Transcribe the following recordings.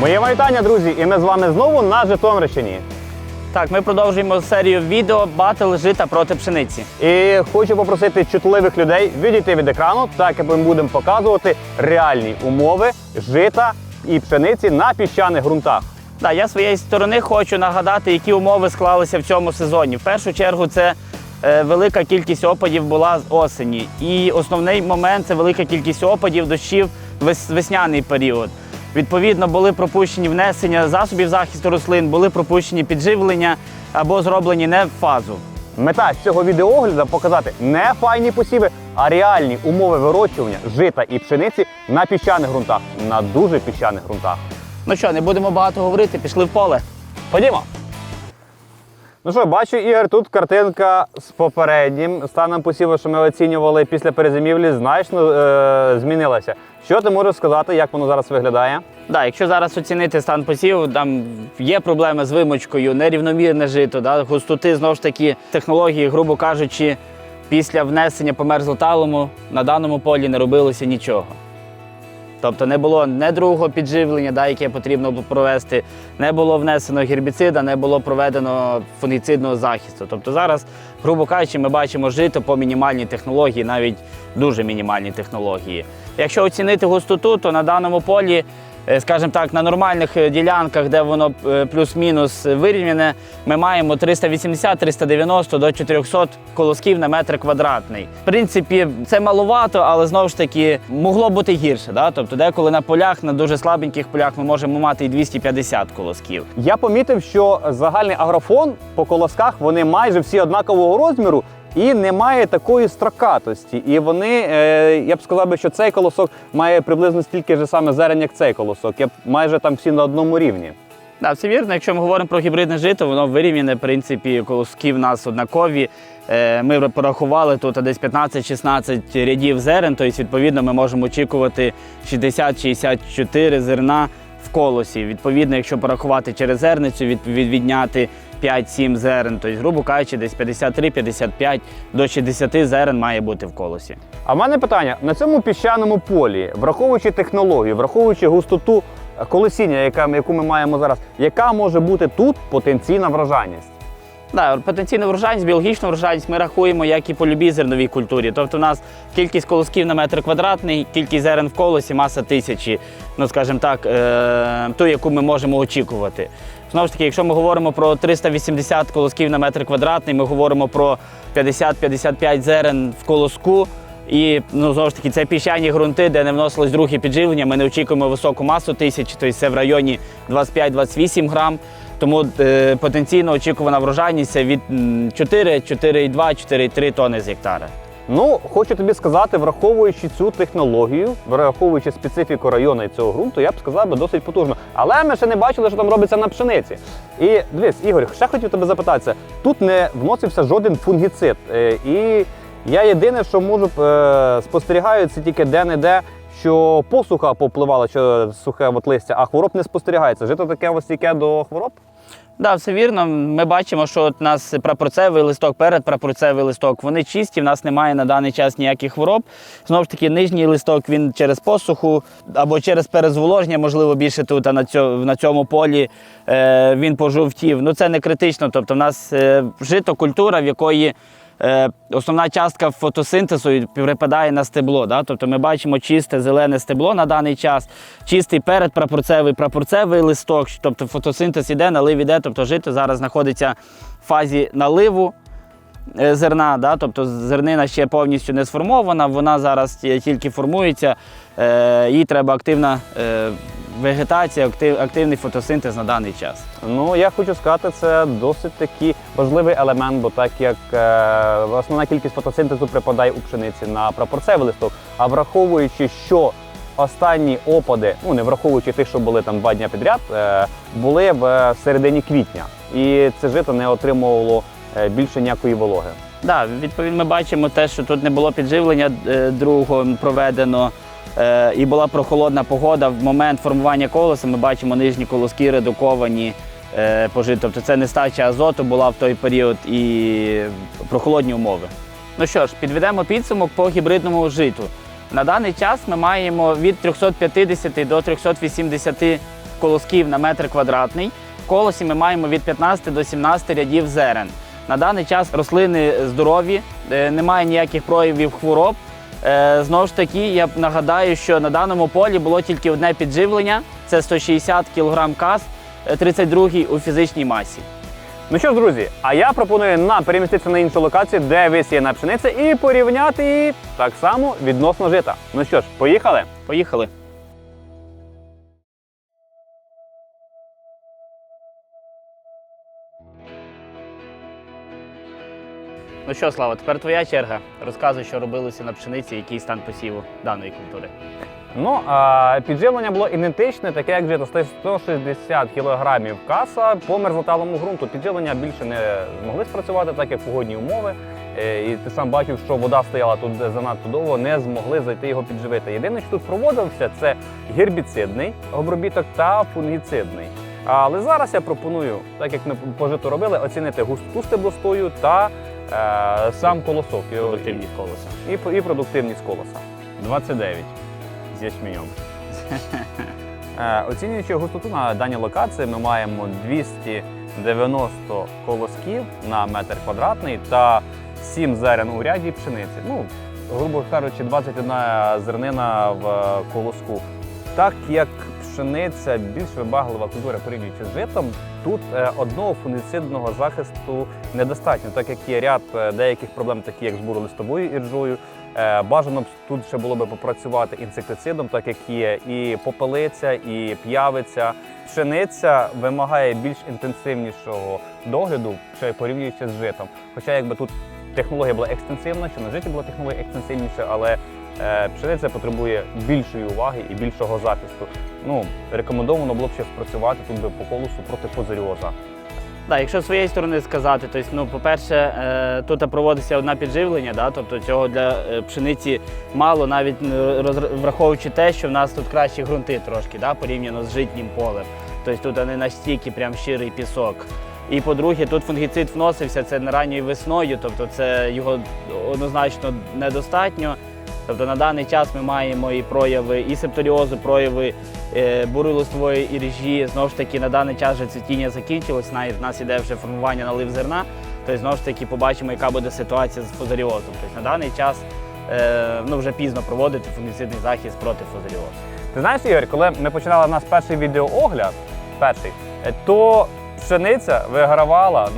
Моє вітання, друзі, і ми з вами знову на Житомирщині. Так, ми продовжуємо серію відео батл жита проти пшениці. І хочу попросити чутливих людей відійти від екрану, так як ми будемо показувати реальні умови жита і пшениці на піщаних ґрунтах. Да, я з своєї сторони хочу нагадати, які умови склалися в цьому сезоні. В першу чергу це е, велика кількість опадів була з осені. І основний момент це велика кількість опадів, дощів вес- весняний період. Відповідно, були пропущені внесення засобів захисту рослин, були пропущені підживлення або зроблені не в фазу. Мета цього відеоогляду показати не файні посіви, а реальні умови вирощування жита і пшениці на піщаних ґрунтах, на дуже піщаних ґрунтах. Ну що, не будемо багато говорити, пішли в поле. Ходімо. Ну що, бачу, Ігор, тут картинка з попереднім станом посіву, що ми оцінювали після перезимівлі, значно е- змінилася. Що ти можеш сказати, як воно зараз виглядає? Да, якщо зараз оцінити стан посіву, там є проблеми з вимочкою, нерівномірне жито, да, густоти знову ж таки технології, грубо кажучи, після внесення померзлоталому на даному полі не робилося нічого. Тобто не було не другого підживлення, да, яке потрібно було провести, не було внесено гербіцида, не було проведено фунгіцидного захисту. Тобто зараз, грубо кажучи, ми бачимо жито по мінімальній технології, навіть дуже мінімальній технології. Якщо оцінити густоту, то на даному полі, скажімо так, на нормальних е, ділянках, де воно е, плюс-мінус вирівняне, ми маємо 380-390 до 400 колосків на метр квадратний. В принципі, це маловато, але знову ж таки могло бути гірше. Да? Тобто, деколи на полях, на дуже слабеньких полях, ми можемо мати і 250 колосків. Я помітив, що загальний агрофон по колосках вони майже всі однакового розміру. І немає такої строкатості. І вони, е, я б сказав що цей колосок має приблизно стільки ж саме зерень, як цей колосок. Я майже там всі на одному рівні. Так, все вірно. Якщо ми говоримо про гібридне жито, воно вирівняне, в принципі, колоски в нас однакові. Е, Ми порахували тут десь 15-16 рядів зерен, тобто, відповідно, ми можемо очікувати 60-64 зерна в колосі. Відповідно, якщо порахувати через зерницю, від, від- відняти 5-7 зерен, тобто, грубо кажучи, десь 53-55 до 60 зерен має бути в колосі. А в мене питання: на цьому піщаному полі, враховуючи технологію, враховуючи густоту колесіння, яку ми маємо зараз, яка може бути тут потенційна врожайність? Да, потенційну врожайність, біологічну врожайність ми рахуємо, як і по любій зерновій культурі. Тобто у нас кількість колосків на метр квадратний, кількість зерен в колосі, маса тисячі, ну скажімо так, е, ту, яку ми можемо очікувати. Знову ж таки, якщо ми говоримо про 380 колосків на метр квадратний, ми говоримо про 50-55 зерен в колоску. І ну, знову ж таки, це піщані ґрунти, де не вносилось друге підживлення. Ми не очікуємо високу масу тисячі, тобто це в районі 25-28 грам. Тому е, потенційно очікувана врожайність від м, 4, 4,2, 4,3 тонни з гектара. Ну, хочу тобі сказати, враховуючи цю технологію, враховуючи специфіку району і цього ґрунту, я б сказав би досить потужно. Але ми ще не бачили, що там робиться на пшениці. І дивись, Ігор, ще хотів тебе запитатися: тут не вносився жоден фунгіцид. Е, і я єдине, що можу е, спостерігаю, це тільки де-не-де, що посуха попливала, що сухе от листя, а хвороб не спостерігається. Жито таке ось стійке до хвороб? Да, все вірно. Ми бачимо, що от у нас прапорцевий листок, передпрапорцевий листок, вони чисті, в нас немає на даний час ніяких хвороб. Знову ж таки, нижній листок він через посуху або через перезволоження, можливо, більше тут а на цьому, полі е, він пожовтів. Ну це не критично. Тобто, в нас е, жито культура, в якої основна частка фотосинтезу припадає на стебло. Да? Тобто ми бачимо чисте зелене стебло на даний час, чистий передпрапорцевий, прапорцевий листок, тобто фотосинтез іде, налив іде, тобто жито зараз знаходиться в фазі наливу. е, Зерна, да? тобто зернина ще повністю не сформована, вона зараз тільки формується, е, їй треба активна е, вегетація, актив, активний фотосинтез на даний час. Ну, я хочу сказати, це досить такий важливий елемент, бо так як е, основна кількість фотосинтезу припадає у пшениці на прапорцевий листок, а враховуючи, що останні опади, ну не враховуючи тих, що були там два дні підряд, е, були в середині квітня, і це жито не отримувало е, більше ніякої вологи. Да, відповідно, ми бачимо те, що тут не було підживлення е, другого проведено. Е, І була прохолодна погода. В момент формування колеса ми бачимо нижні колоски редуковані е, по. Тобто це нестача азоту була в той період і прохолодні умови. Ну що ж, підведемо підсумок по гібридному житу. На даний час ми маємо від 350 до 380 колосків на метр квадратний. В колосі ми маємо від 15 до 17 рядів зерен. На даний час рослини здорові, е, немає ніяких проявів хвороб. Е, Знову ж таки, я нагадаю, що на даному полі було тільки одне підживлення це 160 кг каз, е, 32 у фізичній масі. Ну що ж, друзі, а я пропоную нам переміститися на іншу локацію, де висіяна пшениця, і порівняти її так само відносно жита. Ну що ж, поїхали? Поїхали. Ну що, Слава, тепер твоя черга. Розказуй, що робилося на пшениці, який стан посіву даної культури. Ну, а, підживлення було ідентичне, таке як жито, 160 кг каса по мерзлоталому ґрунту. Підживлення більше не змогли спрацювати, так як погодні умови. Е, І ти сам бачив, що вода стояла тут занадто довго, не змогли зайти його підживити. Єдине, що тут проводився, це гербіцидний обробіток та фунгіцидний. Але зараз я пропоную, так як ми по житу робили, оцінити густоту стеблостою та сам колосок. І- Продуктивність колоса. і, і продуктивність колоса. 29 з ячменем. Е, Оцінюючи густоту на даній локації, ми маємо 290 колосків на метр квадратний та 7 зерен у ряді пшениці. Ну, грубо кажучи, 21 зернина в е, колоску. Так як пшениця більш вибаглива культура порівнюючи з житом, тут е, одного фунгіцидного захисту недостатньо, так як є ряд е, деяких проблем, такі як з буролистовою іржою. Е, Бажано б тут ще було би попрацювати інсектицидом, так як є і попелиця, і п'явиця. Пшениця вимагає більш інтенсивнішого догляду, ще порівнюючи з житом. Хоча якби тут технологія була екстенсивна, що на житі була технологія екстенсивніша, але пшениця потребує більшої уваги і більшого захисту. Ну, рекомендовано було б ще спрацювати тут би по колосу проти позаріоза. Да, якщо з своєї сторони сказати, то ну, по-перше, е, тут проводиться одне підживлення, да, тобто цього для е, пшениці мало, навіть е, враховуючи те, що в нас тут кращі ґрунти трошки, да, порівняно з житнім полем. Тобто тут не настільки прям щирий пісок. І по-друге, тут фунгіцид вносився це не ранньою весною, тобто це його однозначно недостатньо. Тобто на даний час ми маємо і прояви і септоріозу, прояви е, бурилистової іржі. Знову ж таки, на даний час вже цвітіння закінчилось, навіть в нас іде вже формування налив зерна. Тобто, знову ж таки, побачимо, яка буде ситуація з фузаріозом. Тобто на даний час е, ну, вже пізно проводити фунгіцидний захист проти фузаріозу. Ти знаєш, Ігор, коли ми починали наш перший відеоогляд, перший, е, то пшениця вигравала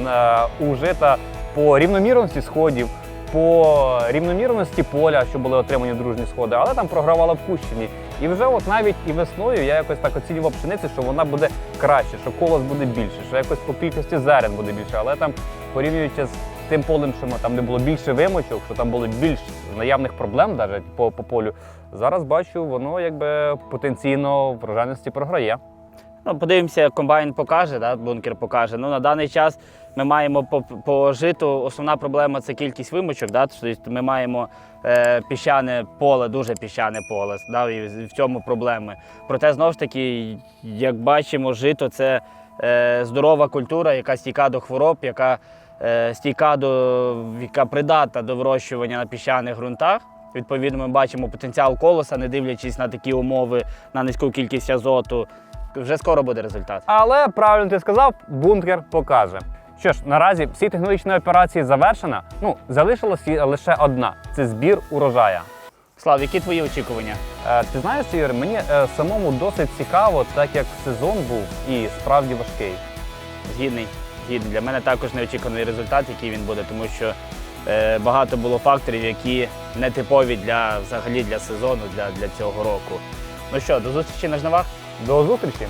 у жита по рівномірності сходів, по рівномірності поля, що були отримані дружні сходи, але там програвала в Кущині. І вже от навіть і весною я якось так оцінював пшеницю, що вона буде краще, що колос буде більше, що якось по кількості зерен буде більше. Але там порівнюючи з тим полем, що там, де було більше вимочок, що там було більш наявних проблем навіть по, по полю. Зараз бачу, воно якби потенційно врожайності програє. Ну, подивимося, комбайн покаже, да, бункер покаже. Ну, на даний час ми маємо по, житу. Основна проблема це кількість вимочок. Да? Тобто ми маємо е, піщане поле, дуже піщане поле. Да? І в цьому проблеми. Проте, знову ж таки, як бачимо, жито це е, здорова культура, яка стійка до хвороб, яка е, стійка до яка придатна до вирощування на піщаних ґрунтах. Відповідно, ми бачимо потенціал колоса, не дивлячись на такі умови, на низьку кількість азоту. Вже скоро буде результат. Але правильно ти сказав, бункер покаже. Що ж, наразі всі технологічні операції завершено. Ну, залишилася лише одна це збір урожая. Слав, які твої очікування? Е, ти знаєш, Ігор, мені е, самому досить цікаво, так як сезон був і справді важкий. Згідний. Згідний. Для мене також неочікуваний результат, який він буде, тому що е, багато було факторів, які не типові для взагалі для сезону, для, для цього року. Ну що, до зустрічі на жнивах? До зустрічі!